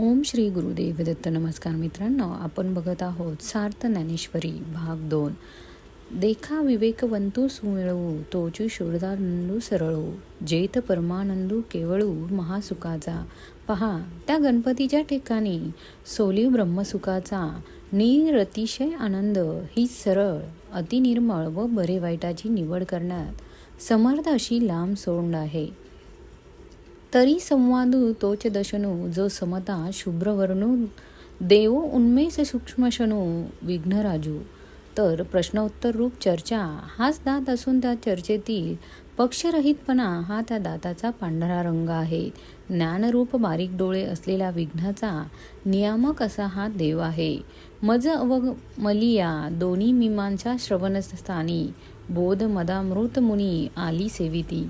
ओम श्री गुरुदेव दत्त नमस्कार मित्रांनो आपण बघत आहोत सार्थ ज्ञानेश्वरी भाग दोन. देखा विवेकवंतू सुमिळवू तोची शोधानंदू सरळू जेत परमानंदू केवळू महासुखाचा. पहा त्या गणपतीच्या ठिकाणी सोली ब्रह्मसुखाचा निरतिशय आनंद ही सरळ अतिनिर्मळ व बरे वाईटाची निवड करण्यात समर्थ अशी लांब सोंड आहे. तरी संवादू तोच दशनु जो समता शुभ्रवर्णू देव उन्मेष सूक्ष्मशनु विघ्नराजू। तर प्रश्नोत्तर रूप चर्चा हाच दात असून त्या चर्चेतील पक्षरहितपणा हा त्या दाताचा पांढरा रंग आहे. ज्ञानरूप बारीक डोळे असलेला विघ्नाचा नियामक असा हा देव आहे. मज अव मलिया दोन्ही मीमांच्या श्रवणस्थानी बोध मदामृत मुनी आली सेविती।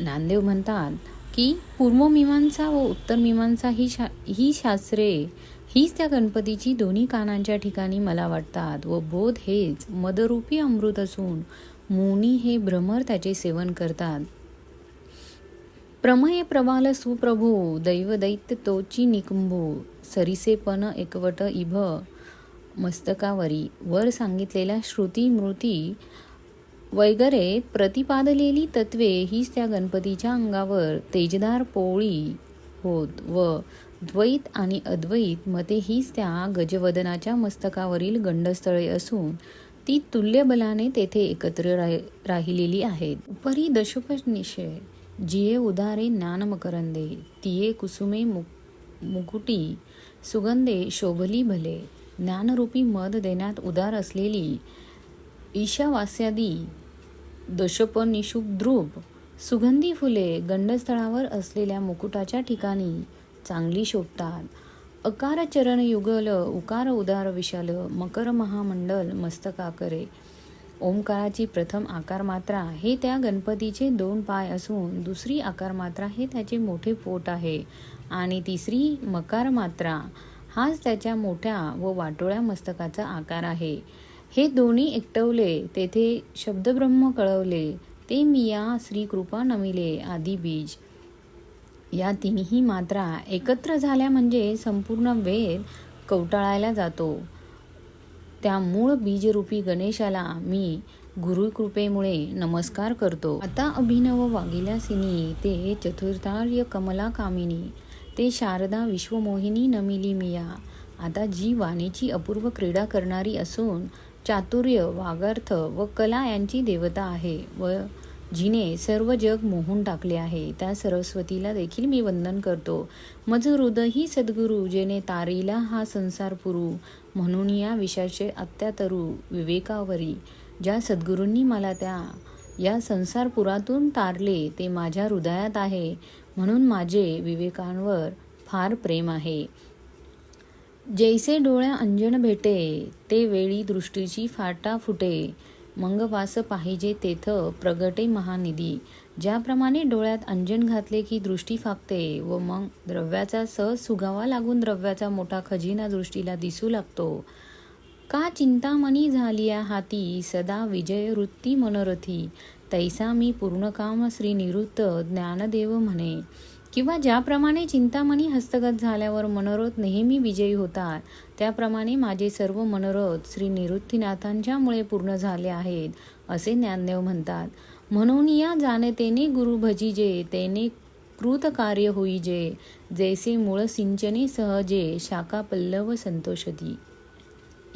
नामदेव म्हणतात की पूर्वमीमांसा व उत्तरमीमांसा ही शा ही शास्त्रे हीच त्या गणपतीची दोन्ही कानांच्या ठिकाणी मला वाटतात व बोध हेच मदरूपी अमृत असून मुनी हे भ्रमर त्याचे सेवन करतात. प्रमय प्रबाल सुप्रभू दैव दैत्य तोची निकुंभो सरिसेपन एकवट इभ मस्तकावरी वर सांगितलेल्या श्रुती मृती वगैरे प्रतिपादलेली तत्वे हीच त्या गणपतीच्या अंगावर तेजदार पोळी होत व द्वैत आणि अद्वैत मते हीच त्या गजवदनाच्या मस्तकावरील गंडस्थळे असून ती तुल्यबलाने तेथे एकत्र राहिलेली आहेत. उपरी दशोपनिषय जिये उदारे ज्ञानमकरंदे तिये कुसुमे मुक मुकुटी सुगंधे शोभली भले ज्ञानरूपी मध देण्यात उदार असलेली ईशावास्यादी दशोपनिषुक ध्रुव सुगंधी फुले गंडस्थळावर असलेल्या मुकुटाच्या ठिकाणी चांगली शोभतात. अकार चरण युगल उकार उदार विशाल मकर महामंडल मस्तकाकरे ओंकाराची प्रथम आकार मात्रा हे त्या गणपतीचे दोन पाय असून दुसरी आकार मात्रा हे त्याचे मोठे पोट आहे. आणि तिसरी मकार मात्रा हाच त्याच्या मोठ्या व वाटोळ्या मस्तकाचा आकार आहे. हे दोन्ही एकटवले तेथे शब्दब्रह्म कळवले ते मिया श्रीकृपा नमिले आदी बीज. या तिन्ही मात्रा एकत्र झाल्या म्हणजे संपूर्ण वेद कवटाळायला जातो. त्या मूळ बीजरूपी गणेशाला मी गुरुकृपेमुळे नमस्कार करतो. आता अभिनव वागिल्या सिनी ते चतुर्थार्य कमला कामिनी ते शारदा विश्वमोहिनी नमिली मिया. आता जी वाणीची अपूर्व क्रीडा करणारी असून चातुर्य वागार्थ व कला यांची देवता आहे व जिने सर्व जग मोहून टाकले आहे. त्या सरस्वतीला देखील मी वंदन करतो. मज हृदयही सद्गुरू जेने तारीला हा संसार पुरू म्हणून या विषयाचे अत्यातरू विवेकावरी. ज्या सद्गुरूंनी मला त्या या संसारपुरातून तारले ते माझ्या हृदयात आहे म्हणून माझे विवेकांवर फार प्रेम आहे. जैसे डोळ्या अंजन भेटे ते वेळी दृष्टीची फाटा फुटे. मंगवास पाहिजे तेथ प्रगटे महानिधी. ज्याप्रमाणे डोळ्यात अंजन घातले की दृष्टी फाकते व मग द्रव्याचा सहज सुगावा लागून द्रव्याचा मोठा खजिना दृष्टीला दिसू लागतो. का चिंतामणी झालिया हाती सदा विजय वृत्ती मनोरथी. तैसा मी पूर्णकाम श्री निवृत्त ज्ञानदेव म्हणे. किंवा ज्याप्रमाणे चिंतामणी हस्तगत झाल्यावर मनोरथ नेहमी विजयी होतात त्याप्रमाणे माझे सर्व मनोरथ श्री निवृत्तीनाथांच्यामुळे पूर्ण झाले आहेत असे ज्ञानदेव म्हणतात. म्हणून या जाणतेने गुरु भजीजे तेने कृत कार्य होईजे जैसे मूळ सिंचने सहजे शाखा पल्लव संतोषती.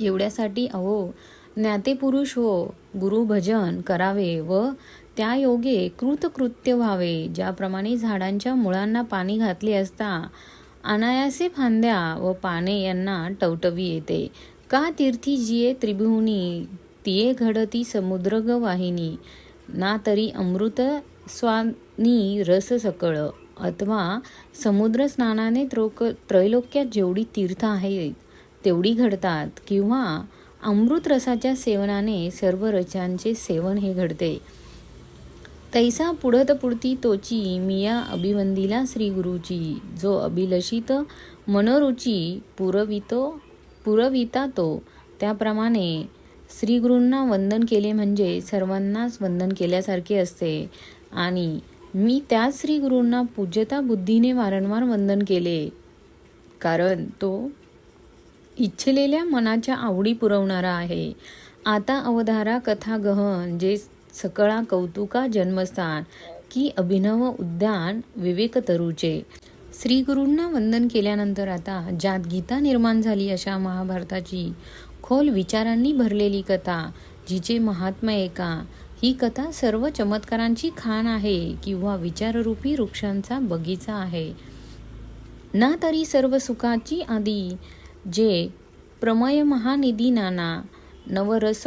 एवढ्यासाठी अहो ज्ञातेपुरुष हो गुरुभजन करावे व त्या योगे कृतकृत्य व्हावे ज्याप्रमाणे झाडांच्या मुळांना पाणी घातले असता अनायासे फांद्या व पाने यांना टवटवी येते. का तीर्थी जिये त्रिभुवनी तिये घडती समुद्र ग वाहिनी ना तरी अमृत स्वानी रस सकळ अथवा समुद्र स्नानाने त्रोक त्रैलोक्यात जेवढी तीर्थ आहेत तेवढी घडतात किंवा अमृत रसाच्या सेवनाने सर्व रचांचे सेवन हे घडते. तैसा पुढत पुढती तोची मिया अभिवंदिला श्री गुरुची जो अभिलषित मनोरुची पुरवितो पुरविता तो. त्याप्रमाणे श्रीगुरूंना वंदन केले म्हणजे सर्वांनाच वंदन केल्यासारखे असते. आणि मी त्याच श्रीगुरूंना पूज्यता बुद्धीने वारंवार वंदन केले. कारण तो इच्छिलेल्या मनाच्या आवडी पुरवणारा आहे. आता अवधारा कथा गहन जे सकळा कौतुका जन्मस्थान की अभिनव उद्यान विवेक तरुचे. श्री गुरूंना वंदन केल्यानंतर आता ज्यात गीता निर्माण झाली अशा महाभारताची खोल विचारांनी भरलेली कथा जिचे महात्मा एका ही कथा सर्व चमत्कारांची खाण आहे किंवा विचाररूपी वृक्षांचा बगीचा आहे. ना तरी सर्व सुखाची आदी जे प्रमय महानिधी नाना नवरस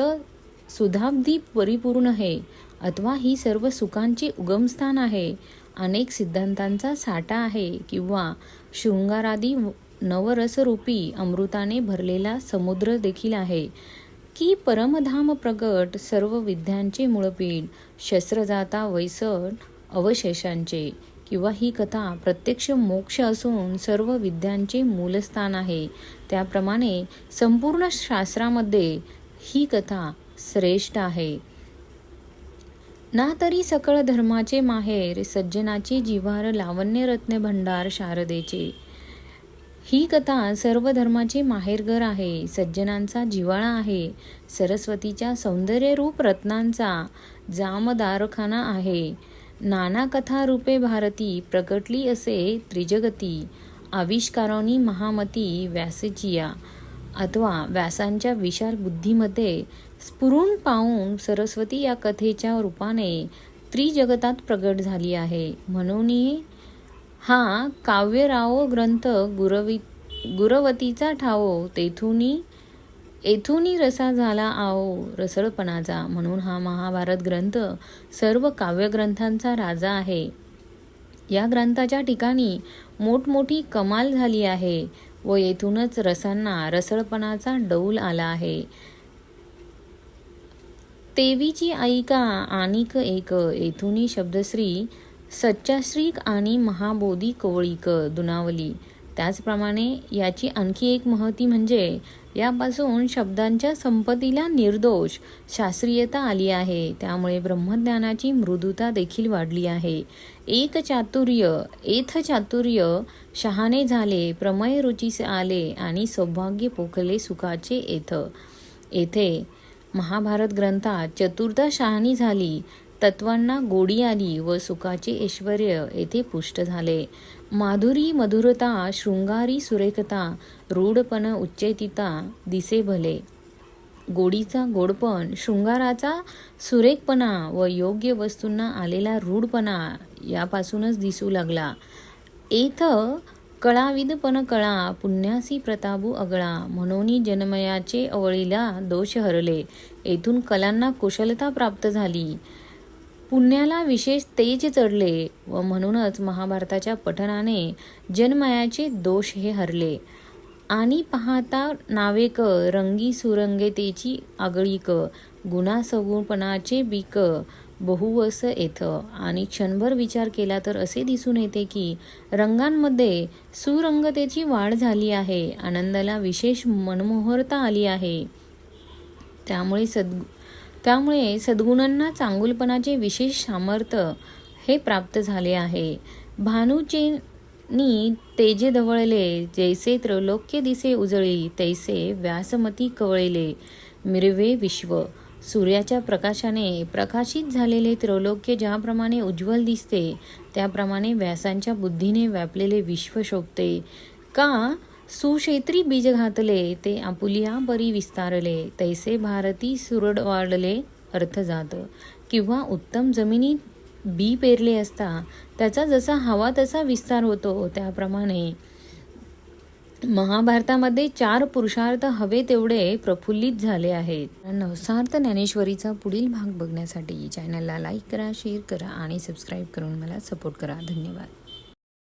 सुधाब्दी परिपूर्ण आहे. अथवा ही सर्व सुखांचे उगमस्थान आहे. अनेक सिद्धांतांचा साठा आहे किंवा शृंगारादी नवरसरूपी अमृताने भरलेला समुद्र देखील आहे. की परमधाम प्रगट सर्व विद्यांचे मूळपीठ शस्त्रजाता वैसण अवशेषांचे किंवा ही कथा प्रत्यक्ष मोक्ष असून सर्व विद्यांचे मूलस्थान आहे. त्याप्रमाणे संपूर्ण शास्त्रामध्ये ही कथा श्रेष्ठ आहे. ना तरी सकळ धर्माचे माहेर सज्जनाची जिव्हार लावण्य रत्न भंडार शारदेचे. ही कथा सर्व धर्माचे माहेरघर आहे. सज्जनांचा जिवाळा आहे. सरस्वतीच्या सौंदर्यरूप रत्नांचा जामदारखाना आहे. नाना कथा रूपे भारती प्रकटली असे त्रिजगती. आविष्कारोनी महामती व्यासचिया अथवा व्यासांच्या विशाल बुद्धीमध्ये स्फुरून पाहून सरस्वती या कथेच्या रूपाने त्रिजगतात प्रगट झाली आहे. म्हणून हा काव्यराव ग्रंथ गुरवी गुरवतीचा ठावो तेथूनी येथूनही रसा झाला आओ रसळपणाचा. म्हणून हा महाभारत ग्रंथ सर्व काव्यग्रंथांचा राजा आहे. या ग्रंथाच्या ठिकाणी मोठमोठी कमाल झाली आहे. व येथूनच रसांना रसळपणाचा डौल आला आहे. तेवीची ऐका आणिक एक येथूनी शब्दश्री सच्चाश्रीक आणि महाबोधी कवळीक दुनावली. त्याचप्रमाणे याची आणखी एक महती म्हणजे यापासून शब्दांच्या संपत्तीला निर्दोष शास्त्रीयता आली आहे. त्यामुळे ब्रह्मज्ञानाची मृदुता देखील वाढली आहे. एक चातुर्य एथ चातुर्य शहाणे झाले प्रमय रुचीस आले आणि सौभाग्य पोखले सुखाचे एथ. येथे महाभारत ग्रंथात चतुर्थ शहाणी झाली. तत्वांना गोडी आली व सुखाचे ऐश्वर येथे पुष्ट झाले. माधुरी मधुरता शृंगारी सुरेखता रूढपण उच्चैतिता दिसे भले. गोडीचा गोडपण शृंगाराचा सुरेखपणा व योग्य वस्तूंना आलेला रूढपणा यापासूनच दिसू लागला. एथ कळाविदपण कळा पुण्यासी प्रतापू अगळा म्हणून जन्मयाचे अवळीला दोष हरले. येथून कलांना कुशलता प्राप्त झाली. पुण्याला विशेष तेज चढले व म्हणूनच महाभारताच्या पठनाने जन्मयाचे दोष हे हरले. आणि पाहता नावेक रंगी सुरंगतेची आगळीक गुणा सगुणपणाचे बीक बहुवस येथ. आणि क्षणभर विचार केला तर असे दिसून येते की रंगांमध्ये सुरंगतेची वाढ झाली आहे आनंदाला विशेष मनमोहरता आली आहे. त्यामुळे सद्गु त्यामुळे सद्गुणांना चांगुलपणाचे विशेष सामर्थ्य हे प्राप्त झाले आहे. भानुचेनी तेजे धवळले जैसे त्रैलोक्य दिसे उजळी तैसे व्यासमती कवळले मिरवे विश्व. सूर्याच्या प्रकाशाने प्रकाशित झालेले त्रैलोक्य ज्याप्रमाणे उज्ज्वल दिसते त्याप्रमाणे व्यासांच्या बुद्धीने व्यापलेले विश्व शोभते. का? सुक्षेत्री बीज घातले ते आपुलिया बरी विस्तारले तैसे भारती सुरड वाढले अर्थ जात किंवा उत्तम जमिनीत बी पेरले असता त्याचा जसा हवा तसा विस्तार होतो त्याप्रमाणे. महाभारतामध्ये चार पुरुषार्थ हवे तेवढे प्रफुल्लित झाले आहेत. नवसार्थ ज्ञानेश्वरीचा पुढील भाग बघण्यासाठी चॅनलला लाईक करा शेअर करा आणि सबस्क्राईब करून मला सपोर्ट करा. धन्यवाद.